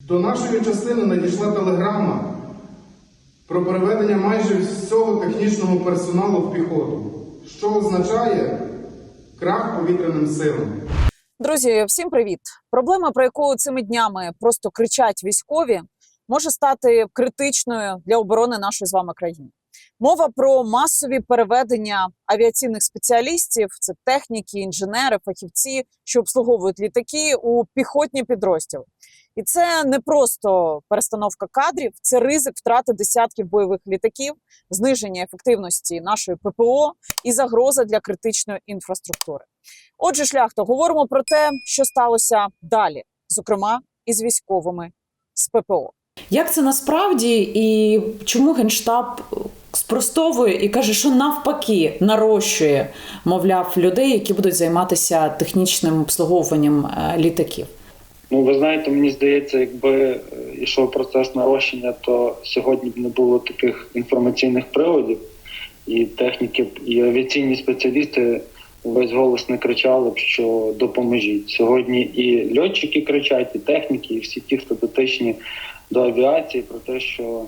До нашої частини надійшла телеграма про переведення майже всього технічного персоналу в піхоту, що означає крах повітряним силам. Друзі, всім привіт! Проблема, про яку цими днями просто кричать військові, може стати критичною для оборони нашої з вами країни. Мова про масові переведення авіаційних спеціалістів, це техніки, інженери, фахівці, що обслуговують літаки у піхотні підрозділи. І це не просто перестановка кадрів, це ризик втрати десятків бойових літаків, зниження ефективності нашої ППО і загроза для критичної інфраструктури. Отже, шляхто, говоримо про те, що сталося далі, зокрема із військовими з ППО. Як це насправді і чому генштаб спростовує і каже, що навпаки нарощує, мовляв, людей, які будуть займатися технічним обслуговуванням е, літаків? Ну, ви знаєте, мені здається, якби е, йшов процес нарощення, то сьогодні б не було таких інформаційних приводів, і техніки, і авіаційні спеціалісти весь голос не кричали б, що допоможіть. Сьогодні і льотчики кричать, і техніки, і всі ті, хто дотичні до авіації, про те, що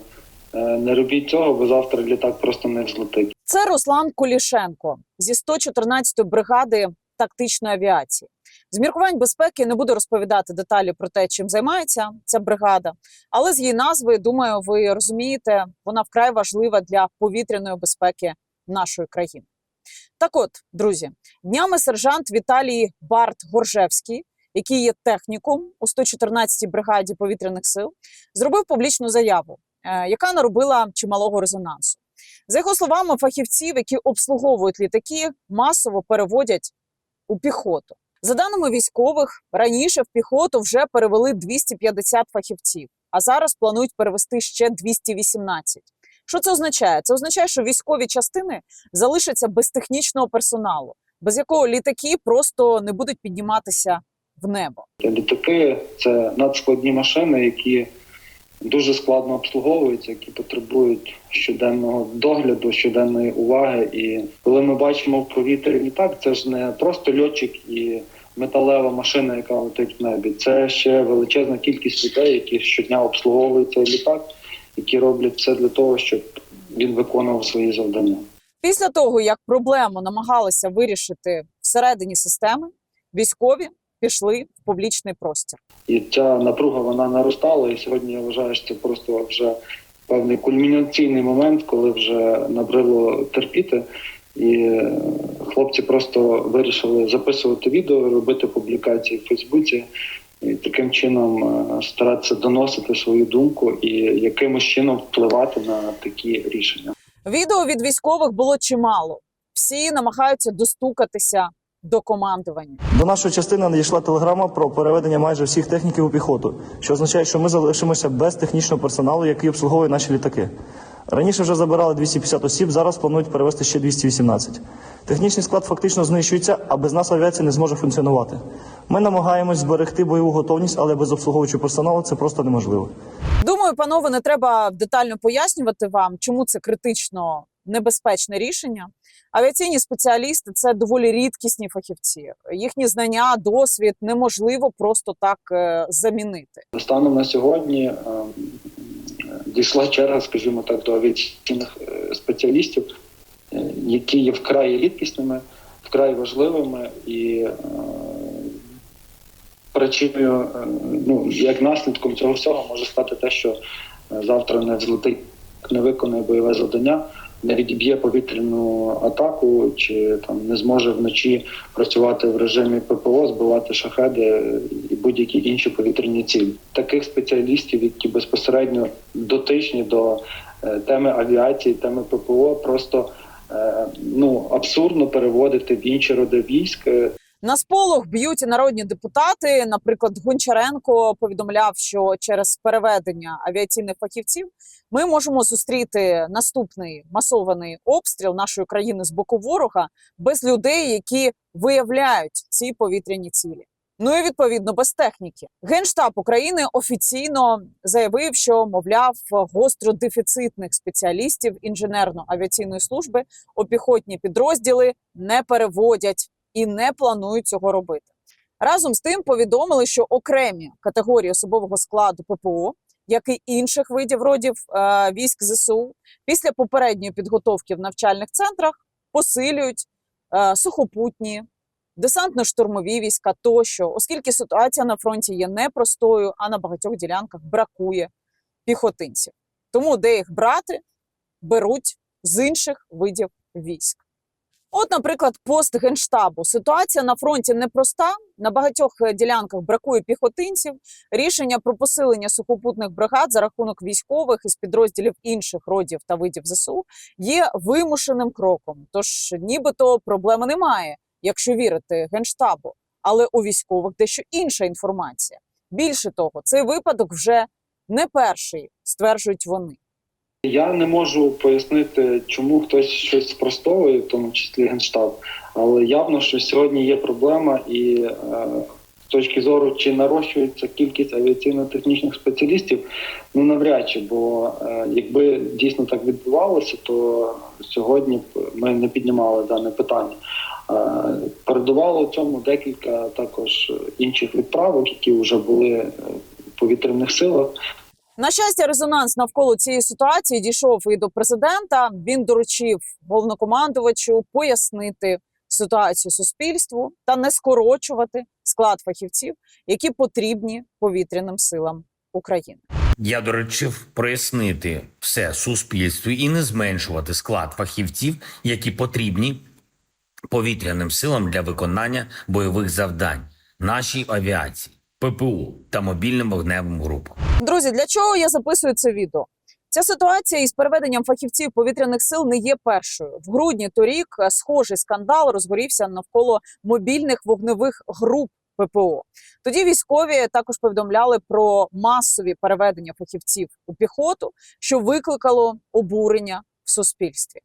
не робіть цього, бо завтра літак просто не взлетить. Це Руслан Кулішенко зі 114-ї бригади тактичної авіації. З міркувань безпеки не буду розповідати деталі про те, чим займається ця бригада, але з її назви, думаю, ви розумієте, вона вкрай важлива для повітряної безпеки нашої країни. Так от, друзі, днями сержант Віталій Барт Горжевський, який є техніком у 114-й бригаді повітряних сил, зробив публічну заяву, е, яка наробила чималого резонансу. За його словами, фахівців, які обслуговують літаки, масово переводять у піхоту. За даними військових, раніше в піхоту вже перевели 250 фахівців, а зараз планують перевести ще 218. Що це означає? Це означає, що військові частини залишаться без технічного персоналу, без якого літаки просто не будуть підніматися в небо. Літаки це надскладні машини, які дуже складно обслуговуються, які потребують щоденного догляду, щоденної уваги. І коли ми бачимо в повітрі літак, це ж не просто льотчик і металева машина, яка летить в небі. Це ще величезна кількість людей, які щодня обслуговують цей літак, які роблять все для того, щоб він виконував свої завдання. Після того, як проблему намагалися вирішити всередині системи, військові пішли в публічний простір. І ця напруга вона наростала. І сьогодні я вважаю, що це просто вже певний кульмінаційний момент, коли вже набрило терпіти. І е, хлопці просто вирішили записувати відео, робити публікації в Фейсбуці і таким чином е, старатися доносити свою думку і якимось чином впливати на такі рішення. Відео від військових було чимало. Всі намагаються достукатися до командування. До нашої частини надійшла телеграма про переведення майже всіх техніків у піхоту, що означає, що ми залишимося без технічного персоналу, який обслуговує наші літаки. Раніше вже забирали 250 осіб, зараз планують перевести ще 218. Технічний склад фактично знищується, а без нас авіація не зможе функціонувати. Ми намагаємось зберегти бойову готовність, але без обслуговуючого персоналу це просто неможливо. Думаю, панове, не треба детально пояснювати вам, чому це критично небезпечне рішення. Авіаційні спеціалісти це доволі рідкісні фахівці. Їхні знання, досвід неможливо просто так е, замінити. Станом на сьогодні е, дійшла черга, скажімо так, до авіаційних е, спеціалістів, які є вкрай рідкісними, вкрай важливими і причиною, ну як наслідком цього всього може стати те, що завтра не взлетить, не виконує бойове завдання. Не відіб'є повітряну атаку, чи там не зможе вночі працювати в режимі ППО, збивати шахеди і будь-які інші повітряні цілі. Таких спеціалістів, які безпосередньо дотичні до е, теми авіації, теми ППО, просто е, ну абсурдно переводити в інші роди військ. На сполох б'ють і народні депутати. Наприклад, Гончаренко повідомляв, що через переведення авіаційних фахівців ми можемо зустріти наступний масований обстріл нашої країни з боку ворога без людей, які виявляють ці повітряні цілі. Ну і відповідно без техніки. Генштаб України офіційно заявив, що мовляв гостро дефіцитних спеціалістів інженерно-авіаційної служби у піхотні підрозділи не переводять і не планують цього робити. Разом з тим повідомили, що окремі категорії особового складу ППО, як і інших видів родів е, військ ЗСУ, після попередньої підготовки в навчальних центрах посилюють е, сухопутні, десантно-штурмові війська тощо, оскільки ситуація на фронті є непростою, а на багатьох ділянках бракує піхотинців. Тому де їх брати, беруть з інших видів військ. От, наприклад, пост генштабу. Ситуація на фронті непроста. На багатьох е, ділянках бракує піхотинців. Рішення про посилення сухопутних бригад за рахунок військових із підрозділів інших родів та видів ЗСУ є вимушеним кроком. Тож, нібито проблеми немає, якщо вірити генштабу. Але у військових дещо інша інформація. Більше того, цей випадок вже не перший, стверджують вони. Я не можу пояснити, чому хтось щось спростовує, в тому числі генштаб. Але явно, що сьогодні є проблема, і е, з точки зору, чи нарощується кількість авіаційно-технічних спеціалістів, ну навряд чи, бо е, якби дійсно так відбувалося, то сьогодні б ми не піднімали дане питання. Е, передувало цьому декілька також інших відправок, які вже були е, в повітряних силах. На щастя, резонанс навколо цієї ситуації дійшов і до президента. Він доручив головнокомандувачу пояснити ситуацію суспільству та не скорочувати склад фахівців, які потрібні повітряним силам України. Я доручив прояснити все суспільству і не зменшувати склад фахівців, які потрібні повітряним силам для виконання бойових завдань нашій авіації, ППУ та мобільним вогневим групам. Друзі, для чого я записую це відео? Ця ситуація із переведенням фахівців повітряних сил не є першою. В грудні торік е, схожий скандал розгорівся навколо мобільних вогневих груп ППО. Тоді військові також повідомляли про масові переведення фахівців у піхоту, що викликало обурення в суспільстві.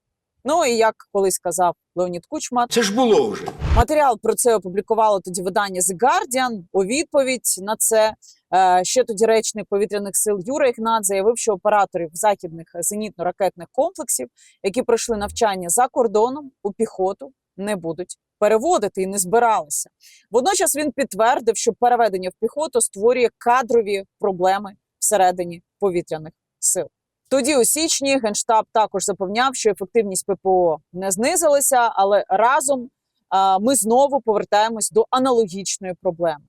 Ну і як колись казав Леонід Кучма, Це ж було вже. Матеріал про це опублікувало тоді видання The Guardian. У відповідь на це е, ще тоді речник повітряних сил Юра Ігнат заявив, що операторів західних зенітно-ракетних комплексів, які пройшли навчання за кордоном у піхоту, не будуть переводити і не збиралися. Водночас він підтвердив, що переведення в піхоту створює кадрові проблеми всередині повітряних сил. Тоді, у січні, генштаб також запевняв, що ефективність ППО не знизилася, але разом а, ми знову повертаємось до аналогічної проблеми.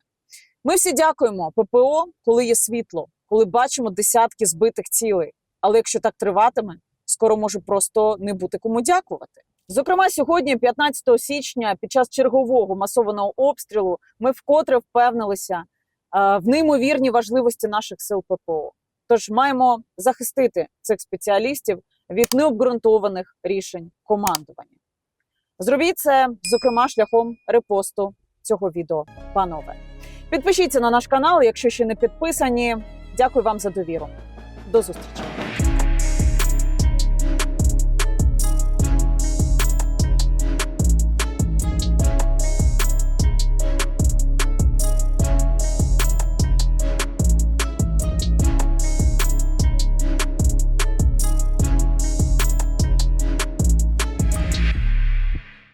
Ми всі дякуємо ППО, коли є світло, коли бачимо десятки збитих цілей. Але якщо так триватиме, скоро може просто не бути кому дякувати. Зокрема, сьогодні, 15 січня, під час чергового масованого обстрілу, ми вкотре впевнилися в неймовірній важливості наших сил ППО. Тож маємо захистити цих спеціалістів від необґрунтованих рішень командування. Зробіть це, зокрема, шляхом репосту цього відео, панове. Підпишіться на наш канал, якщо ще не підписані. Дякую вам за довіру. До зустрічі!